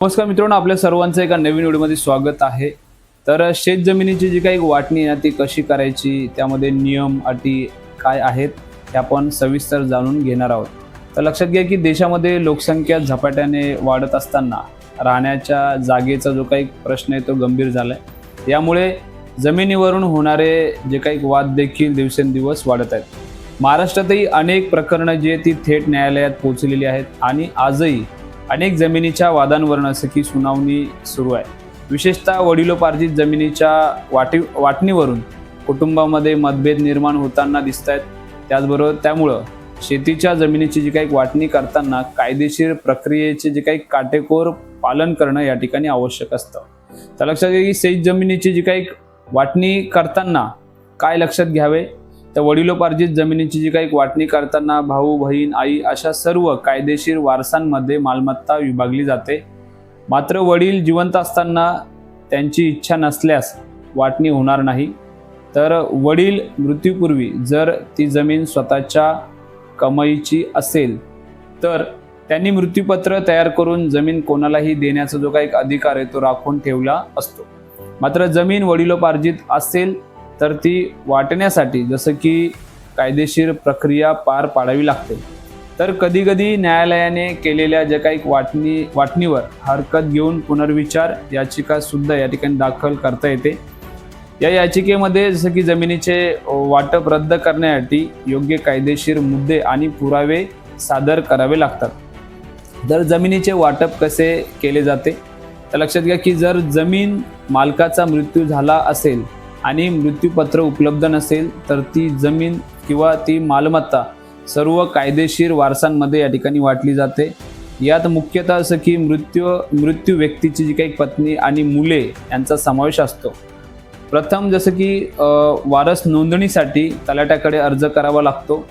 नमस्कार मित्रांनो आपल्या सर्वांचं एका नवीन व्हिडिओमध्ये स्वागत आहे. तर शेत जमिनीची जी काही वाटणी आहे ती कशी करायची त्यामध्ये नियम अटी काय आहेत हे आपण सविस्तर जाणून घेणार आहोत. तर लक्षात घ्या की देशामध्ये लोकसंख्या झपाट्याने वाढत असताना राहण्याच्या जागेचा जो काही प्रश्न आहे तो गंभीर झाला आहे यामुळे जमिनीवरून होणारे जे काही वाद देखील दिवसेंदिवस वाढत आहेत. महाराष्ट्रातही अनेक प्रकरणं जी आहेत ती थेट न्यायालयात पोहोचलेली आहेत आणि आजही अनेक जमिनीच्या वादांवरून असं की सुनावणी सुरू आहे. विशेषतः वडिलोपार्जित जमिनीच्या वाटी वाटणीवरून कुटुंबामध्ये मतभेद निर्माण होताना दिसत आहेत त्याचबरोबर त्यामुळं शेतीच्या जमिनीची जी काही वाटणी करताना कायदेशीर प्रक्रियेचे जे काही काटेकोर पालन करणं या ठिकाणी आवश्यक असतं. तर लक्षात घ्या की शेत जमिनीची जी काही वाटणी करताना काय लक्षात घ्यावे? तर वडिलोपार्जित जमिनीची जी काही वाटणी करताना भाऊ बहीण आई अशा सर्व कायदेशीर वारसांमध्ये मालमत्ता विभागली जाते. मात्र वडील जिवंत असताना त्यांची इच्छा नसल्यास वाटणी होणार नाही. तर वडील मृत्यूपूर्वी जर ती जमीन स्वतःच्या कमाईची असेल तर त्यांनी मृत्यूपत्र तयार करून जमीन कोणालाही देण्याचा जो काही अधिकार आहे तो राखून ठेवला असतो. मात्र जमीन वडिलोपार्जित असेल तर ती वाटण्यासाठी जसं की कायदेशीर प्रक्रिया पार पाडावी लागते. तर कधीकधी न्यायालयाने केलेल्या ज्या काही वाटणी वाटणीवर हरकत घेऊन पुनर्विचार याचिका सुद्धा या ठिकाणी दाखल करता येते. या याचिकेमध्ये जसं की जमिनीचे वाटप रद्द करण्यासाठी योग्य कायदेशीर मुद्दे आणि पुरावे सादर करावे लागतात. जर जमिनीचे वाटप कसे केले जाते? तर लक्षात घ्या की जर जमीन मालकाचा मृत्यू झाला असेल आणि मृत्यूपत्र उपलब्ध नसेल तर ती जमीन किंवा ती मालमत्ता सर्व कायदेशीर वारसांमध्ये या ठिकाणी वाटली जाते. यात मुख्यतः असं की मृत्यू मृत्यू व्यक्तीची जी काही पत्नी आणि मुले यांचा समावेश असतो. प्रथम जसं की वारस नोंदणीसाठी तलाट्याकडे अर्ज करावा लागतो.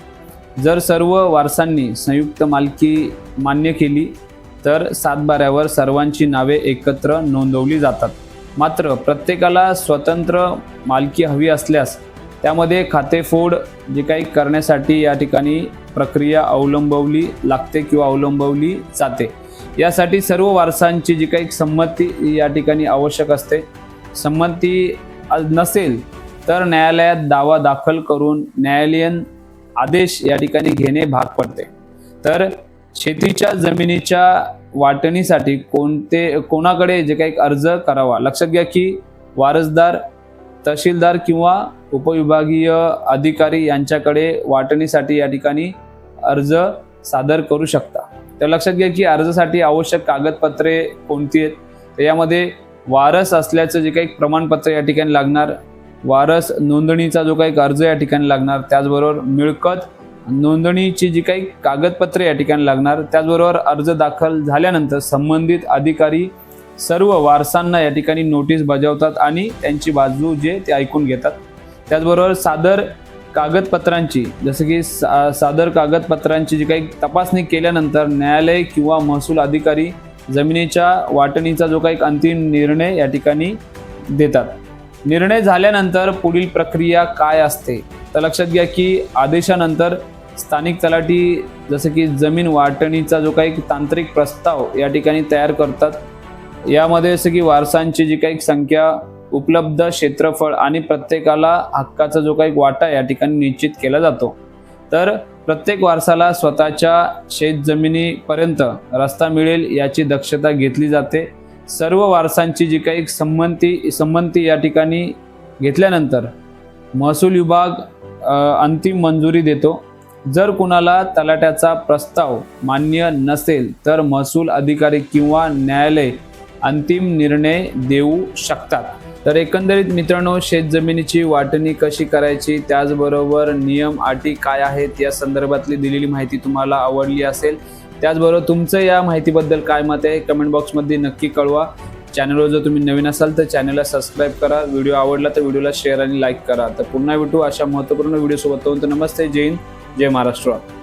जर सर्व वारसांनी संयुक्त मालकी मान्य केली तर सातबाऱ्यावर सर्वांची नावे एकत्र नोंदवली जातात. मात्र प्रत्येकाला स्वतंत्र मालकी हवी असल्यास त्यामध्ये खातेफोड जे काही करण्यासाठी या ठिकाणी प्रक्रिया अवलंबवली लागते किंवा अवलंबवली जाते. यासाठी सर्व वारसांची जी काही संमती या ठिकाणी आवश्यक असते. संमती नसेल तर न्यायालयात दावा दाखल करून न्यायालयीन आदेश या ठिकाणी घेणे भाग पडते. तर शेतीच्या जमिनीच्या वाटणीसाठी कोणते कोणाकडे जे काही अर्ज करावा? लक्षात घ्या की वारसदार तहसीलदार किंवा उपविभागीय अधिकारी यांच्याकडे वाटणीसाठी या ठिकाणी अर्ज सादर करू शकता. तर लक्षात घ्या की अर्जासाठी आवश्यक कागदपत्रे कोणती आहेत? तर यामध्ये वारस असल्याचं जे काही प्रमाणपत्र या ठिकाणी लागणार वारस नोंदणीचा जो काही अर्ज या ठिकाणी लागणार त्याचबरोबर मिळकत नोंदणीची जी काही कागदपत्रे या ठिकाणी लागणार त्याचबरोबर अर्ज दाखल झाल्यानंतर संबंधित अधिकारी सर्व वारसांना या ठिकाणी नोटीस बजावतात आणि त्यांची बाजू जे ते ऐकून घेतात. त्याचबरोबर सादर कागदपत्रांची जसं की सा सादर कागदपत्रांची जी काही तपासणी केल्यानंतर न्यायालय किंवा महसूल अधिकारी जमिनीच्या वाटणीचा जो काही अंतिम निर्णय या ठिकाणी देतात. निर्णय झाल्यानंतर पुढील प्रक्रिया काय असते? तर लक्षात घ्या की आदेशानंतर स्थानिक तलाठी जसं की जमीन वाटणीचा जो काही तांत्रिक प्रस्ताव या ठिकाणी तयार करतात. यामध्ये जसं की वारसांची जी काही संख्या उपलब्ध क्षेत्रफळ आणि प्रत्येकाला हक्काचा जो काही वाटा या ठिकाणी निश्चित केला जातो. तर प्रत्येक वारसाला स्वतःच्या शेत जमिनीपर्यंत रस्ता मिळेल याची दक्षता घेतली जाते. सर्व वारसांची जी काही संमती संमती या ठिकाणी घेतल्यानंतर महसूल विभाग अंतिम मंजुरी देतो. जर कुणाला तलाट्याचा प्रस्ताव मान्य नसेल तर महसूल अधिकारी किंवा न्यायालय अंतिम निर्णय देऊ शकतात. तर एकंदरीत मित्रांनो शेतजमिनीची वाटणी कशी करायची? त्याचबरोबर नियम अटी काय आहेत? या संदर्भातली दिलेली माहिती तुम्हाला आवडली असेल. त्याचबरोबर तुमचं या माहितीबद्दल काय मत आहे? कमेंट बॉक्समध्ये नक्की कळवा. चॅनलवर जर तुम्ही नवीन असाल तर चॅनलला सबस्क्राईब करा. व्हिडिओ आवडला तर व्हिडिओला शेअर आणि लाईक करा. तर पुन्हा भेटू अशा महत्त्वपूर्ण व्हिडिओसोबत. नमस्ते. जैन जय महाराष्ट्र